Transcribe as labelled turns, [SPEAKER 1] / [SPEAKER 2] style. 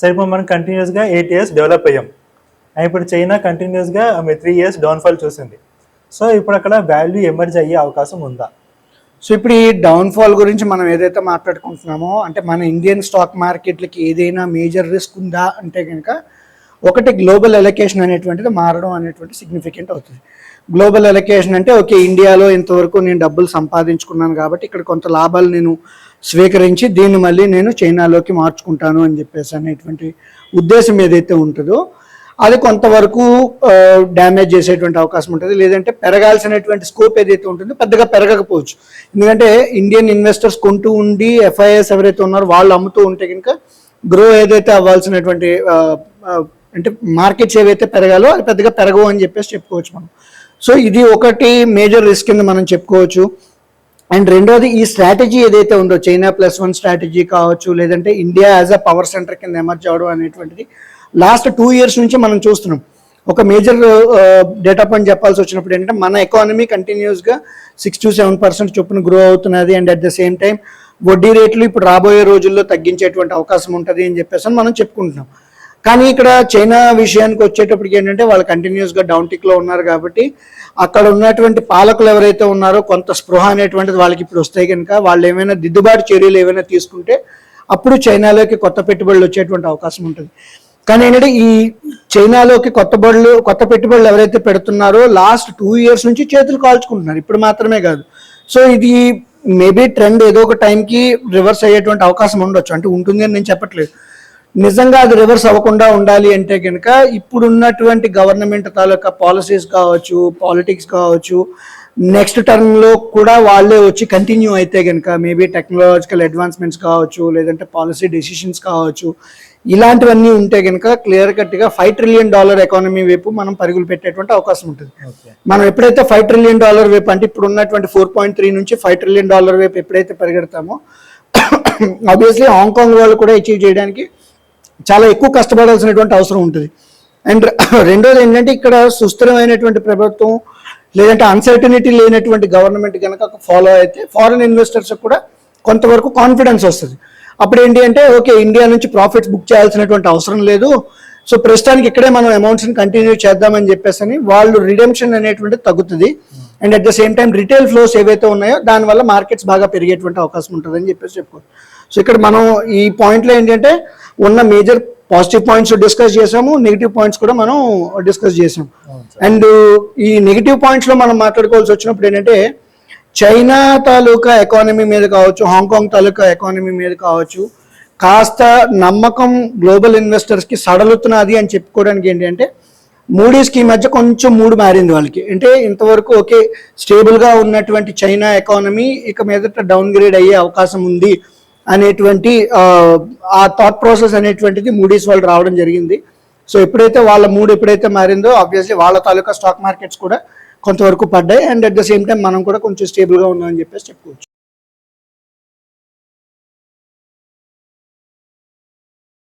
[SPEAKER 1] సరిపో ఇప్పుడు మనం కంటిన్యూస్గా ఎయిట్ ఇయర్స్ డెవలప్ అయ్యాం. అండ్ ఇప్పుడు చైనా కంటిన్యూస్గా త్రీ ఇయర్స్ డౌన్ఫాల్ చూసింది. సో ఇప్పుడు అక్కడ వాల్యూ ఎమర్జ్ అయ్యే అవకాశం ఉందా?
[SPEAKER 2] సో ఇప్పుడు ఈ డౌన్ఫాల్ గురించి మనం ఏదైతే మాట్లాడుకుంటున్నామో అంటే మన ఇండియన్ స్టాక్ మార్కెట్లకి ఏదైనా మేజర్ రిస్క్ ఉందా అంటే కనుక ఒకటి గ్లోబల్ ఎలకేషన్ అనేటువంటిది మారడం అనేటువంటి సిగ్నిఫికెంట్ అవుతుంది. గ్లోబల్ ఎలకేషన్ అంటే ఓకే ఇండియాలో ఇంతవరకు నేను డబ్బులు సంపాదించుకున్నాను కాబట్టి ఇక్కడ కొంత లాభాలు నేను స్వీకరించి దీన్ని మళ్ళీ నేను చైనాలోకి మార్చుకుంటాను అని చెప్పేసి అనేటువంటి ఉద్దేశం ఏదైతే ఉంటుందో అది కొంతవరకు డ్యామేజ్ చేసేటువంటి అవకాశం ఉంటుంది. లేదంటే పెరగాల్సినటువంటి స్కోప్ ఏదైతే ఉంటుందో పెద్దగా పెరగకపోవచ్చు. ఎందుకంటే ఇండియన్ ఇన్వెస్టర్స్ కొంటూ ఉండి ఎఫ్ఐఎస్ ఎవరైతే ఉన్నారో వాళ్ళు అమ్ముతూ ఉంటే కనుక గ్రో ఏదైతే అవ్వాల్సినటువంటి అంటే మార్కెట్స్ ఏవైతే పెరగాలో అది పెద్దగా పెరగవు అని చెప్పేసి చెప్పుకోవచ్చు మనం. సో ఇది ఒకటి మేజర్ రిస్క్ కింద మనం చెప్పుకోవచ్చు. అండ్ రెండోది ఈ స్ట్రాటజీ ఏదైతే ఉందో చైనా ప్లస్ వన్ స్ట్రాటజీ కావచ్చు లేదంటే India as a power centre కింద ఎమర్జ్ అవడం అనేటువంటిది లాస్ట్ టూ ఇయర్స్ నుంచి మనం చూస్తున్నాం. ఒక మేజర్ డేటా పాయింట్ చెప్పాల్సి వచ్చినప్పుడు ఏంటంటే మన ఎకానమీ కంటిన్యూస్గా సిక్స్ టు సెవెన్ పర్సెంట్ చొప్పున గ్రో అవుతున్నది and at the same time వడ్డీ రేట్లు ఇప్పుడు రాబోయే రోజుల్లో తగ్గించేటువంటి అవకాశం ఉంటుంది అని చెప్పేసి మనం చెప్పుకుంటున్నాం. కానీ ఇక్కడ చైనా విషయానికి వచ్చేటప్పటికి ఏంటంటే వాళ్ళు కంటిన్యూస్గా డౌన్ టిక్లో ఉన్నారు కాబట్టి అక్కడ ఉన్నటువంటి పాలకులు ఎవరైతే ఉన్నారో కొంత స్పృహ అనేటువంటిది వాళ్ళకి ఇప్పుడు వస్తాయి కనుక వాళ్ళు ఏమైనా దిద్దుబాటు చర్యలు ఏమైనా తీసుకుంటే అప్పుడు చైనాలోకి కొత్త పెట్టుబడులు వచ్చేటువంటి అవకాశం ఉంటుంది. కానీ ఏంటంటే ఈ చైనాలోకి కొత్త బడులు కొత్త పెట్టుబడులు ఎవరైతే పెడుతున్నారో లాస్ట్ టూ ఇయర్స్ నుంచి చేతులు కాల్చుకుంటున్నారు. ఇప్పుడు మాత్రమే కాదు. సో ఇది మేబీ ట్రెండ్ ఏదో ఒక టైంకి రివర్స్ అయ్యేటువంటి అవకాశం ఉండొచ్చు. అంటే ఉంటుంది అని నేను చెప్పట్లేదు. నిజంగా అది రివర్స్ అవ్వకుండా ఉండాలి అంటే కనుక ఇప్పుడున్నటువంటి గవర్నమెంట్ తాలూకా పాలసీస్ కావచ్చు పాలిటిక్స్ కావచ్చు నెక్స్ట్ టర్మ్లో కూడా వాళ్ళే వచ్చి కంటిన్యూ అయితే కనుక మేబీ టెక్నాలజికల్ అడ్వాన్స్మెంట్స్ కావచ్చు లేదంటే పాలసీ డెసిషన్స్ కావచ్చు ఇలాంటివన్నీ ఉంటే కనుక క్లియర్ కట్గా ఫైవ్ ట్రిలియన్ డాలర్ ఎకానమీ వైపు మనం పరుగులు పెట్టేటువంటి అవకాశం ఉంటుంది. మనం ఎప్పుడైతే ఫైవ్ ట్రిలియన్ డాలర్ వైపు అంటే ఇప్పుడు ఉన్నటువంటి ఫోర్ పాయింట్ త్రీ నుంచి ఫైవ్ ట్రిలియన్ డాలర్ వైపు ఎప్పుడైతే పరిగెడతామో ఆబ్వియస్లీ హాంకాంగ్ వాళ్ళు కూడా అచీవ్ చేయడానికి చాలా ఎక్కువ కష్టపడాల్సినటువంటి అవసరం ఉంటుంది. అండ్ రెండోది ఏంటంటే ఇక్కడ సుస్థిరమైనటువంటి ప్రభుత్వం లేదంటే అన్సర్టనిటీ లేనటువంటి గవర్నమెంట్ కనుక ఫాలో అయితే ఫారిన్ ఇన్వెస్టర్స్ కూడా కొంతవరకు కాన్ఫిడెన్స్ వస్తుంది. అప్పుడు ఏంటి అంటే ఓకే ఇండియా నుంచి ప్రాఫిట్స్ బుక్ చేయాల్సినటువంటి అవసరం లేదు. సో ప్రస్తుతానికి ఇక్కడే మనం అమౌంట్స్ని కంటిన్యూ చేద్దామని చెప్పేసి అని వాళ్ళు రిడెంప్షన్ అనేటువంటిది తగ్గుతుంది. And at the same time retail flows ఏవైతే ఉన్నాయో దానివల్ల మార్కెట్స్ బాగా పెరిగేటువంటి అవకాశం ఉంటుందని చెప్పేసి చెప్పుకోవచ్చు. సో ఇక్కడ మనం ఈ పాయింట్లో ఏంటంటే ఉన్న మేజర్ పాజిటివ్ పాయింట్స్ డిస్కస్ చేసాము నెగిటివ్ పాయింట్స్ కూడా మనం డిస్కస్ చేసాం అండ్ ఈ నెగిటివ్ పాయింట్స్లో మనం మాట్లాడుకోవాల్సి వచ్చినప్పుడు ఏంటంటే చైనా తాలూకా ఎకానమీ మీద కావచ్చు హాంకాంగ్ తాలూకా ఎకానమీ మీద కావచ్చు కాస్త నమ్మకం గ్లోబల్ ఇన్వెస్టర్స్కి సడలుతున్నది అని చెప్పుకోవడానికి ఏంటంటే అంటే మూడీస్కి ఈ మధ్య కొంచెం మూడు మారింది వాళ్ళకి. అంటే ఇంతవరకు ఓకే స్టేబుల్గా ఉన్నటువంటి చైనా ఎకానమీ ఇక మీదట డౌన్ గ్రేడ్ అయ్యే అవకాశం ఉంది. అనేటువంటి ఆ, థాట్ ప్రాసెస్ అనేటువంటిది మూడీస్ వాళ్ళు రావడం జరిగింది. సో ఎప్పుడైతే వాళ్ళ మూడు ఎప్పుడైతే మారిందో ఆబ్వియస్లీ వాళ్ళ తాలూకా స్టాక్ మార్కెట్స్ కూడా కొంతవరకు పడ్డాయి. And at the same time మనం కూడా కొంచెం స్టేబుల్గా ఉన్నామని చెప్పేసి చెప్పుకోవచ్చు.